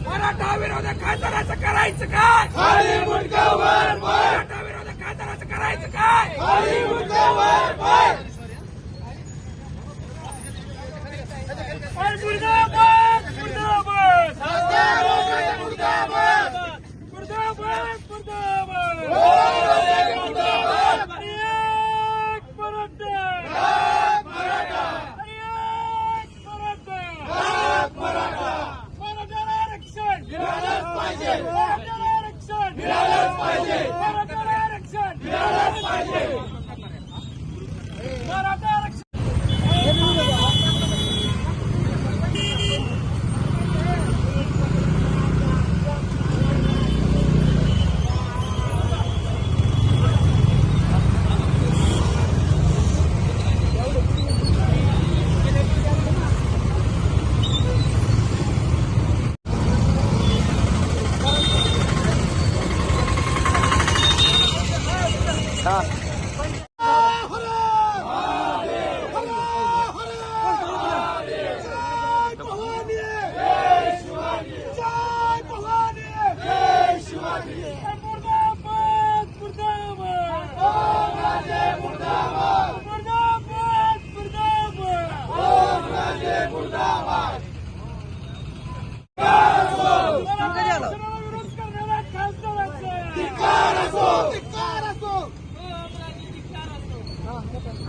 मराठा विरोध खासदाराचं करायचं काय?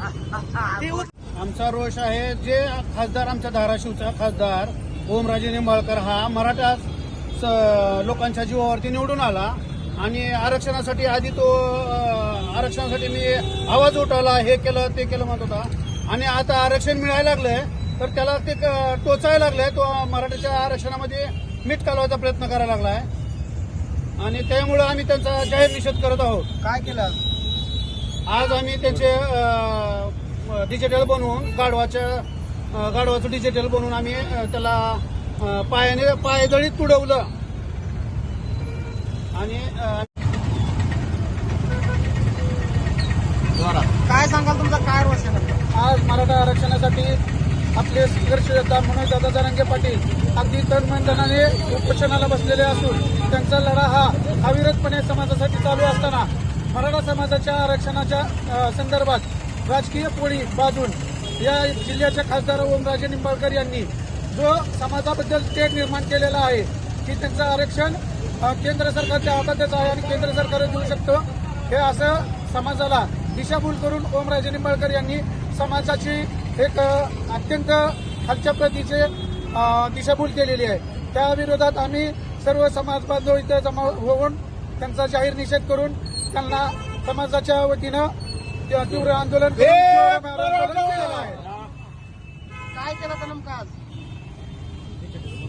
आमचा रोष आहे जे खासदार आमच्या धाराशिवचा खासदार ओमराजे निंबाळकर हा मराठा लोकांच्या जीवावरती निवडून आला आणि आरक्षणासाठी आधी तो आरक्षणासाठी मी आवाज उठवला हे केलं ते केलं म्हणत होता. आणि आता आरक्षण मिळायला लागलंय तर त्याला ते टोचायला लागलंय तो मराठीच्या आरक्षणामध्ये मीठ कालवायचा प्रयत्न करायला लागलाय. आणि त्यामुळे आम्ही त्यांचा जाहीर निषेध करत आहोत. काय केलं? आज? आम्ही त्याचे डिजिटल बनवून गाढवाच्या अ, गाढवाचं डिजिटल बनवून आम्ही त्याला पायाने पायदळीत तुडवलं आणि काय सांगाल तुमचा काय रोष आहे नक्की? आज मराठा आरक्षणासाठी आपले संघर्ष योद्धा मनोज दादा जरांगे पाटील अगदी तनमनधनाने उपोषणाला बसलेले असून त्यांचा लढा हा अविरतपणे समाजासाठी चालू असताना मराठा समाजाच्या आरक्षणाच्या संदर्भात राजकीय पोळी बाजून या जिल्ह्याच्या खासदार ओमराजे निंबाळकर यांनी जो समाजाबद्दल स्टेट निर्माण केलेला आहे की त्यांचं आरक्षण केंद्र सरकारच्या हातातच आहे आणि केंद्र सरकार देऊ शकतो हे असं समाजाला दिशाभूल करून ओमराजे निंबाळकर यांनी समाजाची एक अत्यंत खालच्या प्रतीचे दिशाभूल केलेली आहे. त्या विरोधात आम्ही सर्व समाज बांधव इथे जमा होऊन त्यांचा जाहीर निषेध करून त्यांना समाजाच्या वतीनं ते- तीव्र आंदोलन काय केलं तर नेमकं आज?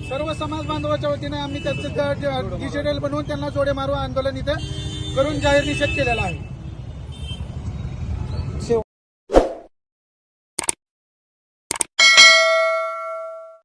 सर्व समाज बांधवाच्या वतीने आम्ही त्याचं डिजिटल बनवून त्यांना जोडे मारू आंदोलन इथे करून जाहीर निषेध केलेला आहे.